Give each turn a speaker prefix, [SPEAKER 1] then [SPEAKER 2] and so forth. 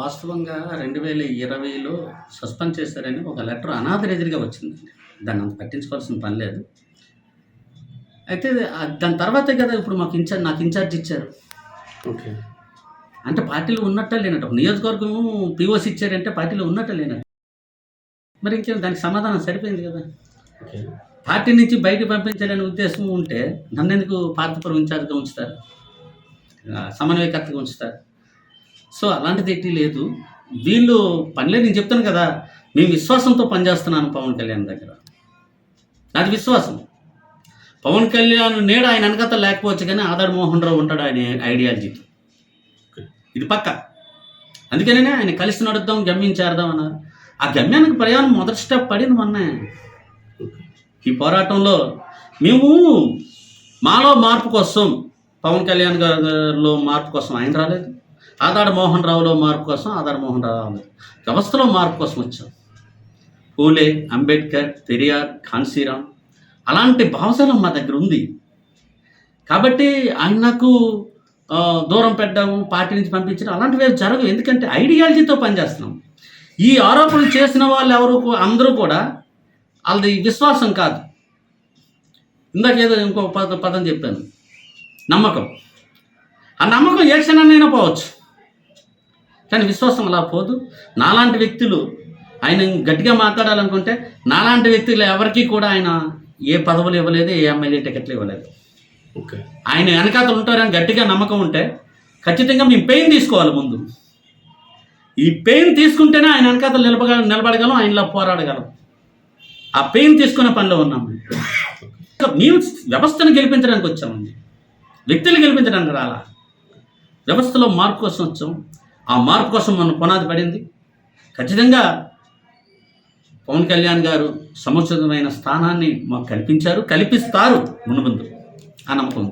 [SPEAKER 1] వాస్తవంగా రెండు వేల ఇరవైలో సస్పెండ్ చేశారని ఒక లెటర్ అనాథరైజ్డ్గా వచ్చిందండి దాన్ని అంత పట్టించుకోవాల్సిన పని లేదు. అయితే దాని తర్వాతే కదా ఇప్పుడు మాకు ఇన్ఛార్జ్ నాకు ఇన్ఛార్జ్ ఇచ్చారు.
[SPEAKER 2] ఓకే.
[SPEAKER 1] అంటే పార్టీలో ఉన్నట్టే లేనట్టు. ఒక నియోజకవర్గం పీఓసి ఇచ్చారంటే పార్టీలో ఉన్నట్టే లేనట్టు. మరి ఇంకేం దానికి సమాధానం సరిపోయింది కదా.
[SPEAKER 2] ఓకే.
[SPEAKER 1] పార్టీ నుంచి బయటకు పంపించాలనే ఉద్దేశం ఉంటే నన్ను ఎందుకు పార్టీపురం ఇన్ఛార్జ్గా ఉంచుతారు? సమన్వయకర్తగా ఉంచుతారు? సో అలాంటిది ఎట్టి లేదు. వీళ్ళు పనిలేదు నేను చెప్తాను కదా. మేము విశ్వాసంతో పనిచేస్తున్నాను పవన్ కళ్యాణ్ దగ్గర. నాది విశ్వాసం. పవన్ కళ్యాణ్ నేడు ఆయన వెనకత లేకపోవచ్చు కానీ ఆదాడు మోహన్ రావు ఉంటాడు ఆయన ఐడియాలజీతో ఇది పక్క. అందుకనే ఆయన కలిసి నడుద్దాం గమ్యం చేరదాం అన్నారు. ఆ గమ్యానికి ప్రయాణం మొదటి స్టెప్ పడింది మొన్నే. ఈ పోరాటంలో మేము మాలో మార్పు కోసం పవన్ కళ్యాణ్ గారిలో మార్పు కోసం ఆయన రాలేదు. ఆదాడ మోహన్ రావులో మార్పు కోసం ఆదాడ మోహన్ రావు వ్యవస్థలో మార్పు కోసం వచ్చాం పూలే అంబేద్కర్ పెరియార్ ఖాన్సీరామ్ అలాంటి భావజాలం మా దగ్గర ఉంది. కాబట్టి ఆయనకు దూరం పెట్టడం పార్టీ నుంచి పంపించడం అలాంటివి జరగవు. ఎందుకంటే ఐడియాలజీతో పనిచేస్తున్నాం. ఈ ఆరోపణలు చేసిన వాళ్ళు ఎవరు అందరూ కూడా వాళ్ళది విశ్వాసం కాదు. ఇందాక ఏదో ఇంకో పద పదం చెప్పాను. నమ్మకం. ఆ నమ్మకం ఏ క్షణాన్నైనా పోవచ్చు. కానీ విశ్వాసం అలా పోదు. నాలాంటి వ్యక్తులు ఆయన గట్టిగా మాట్లాడాలనుకుంటే నాలాంటి వ్యక్తులు ఎవరికీ కూడా ఆయన ఏ పదవులు ఇవ్వలేదు ఏ ఎమ్మెల్యే టికెట్లు ఇవ్వలేదు.
[SPEAKER 2] ఓకే.
[SPEAKER 1] ఆయన వెనకాతలు ఉంటారని గట్టిగా నమ్మకం ఉంటే ఖచ్చితంగా మేము పెయిన్ తీసుకోవాలి ముందు. ఈ పెయిన్ తీసుకుంటేనే ఆయన వెనకాతలు నిలబగ నిలబడగలం ఆయనలో పోరాడగలం. ఆ పెయిన్ తీసుకునే పనిలో ఉన్నాం మేము. వ్యవస్థను గెలిపించడానికి వచ్చామండి వ్యక్తులు గెలిపించడానికి రాలా. వ్యవస్థలో మార్పు కోసం వచ్చాం. ఆ మార్పు కోసం మన పునాది పడింది. ఖచ్చితంగా పవన్ కళ్యాణ్ గారు సముచితమైన స్థానాన్ని మాకు కల్పించారు. కల్పిస్తారు మునుముందు. ఆ నమ్మకం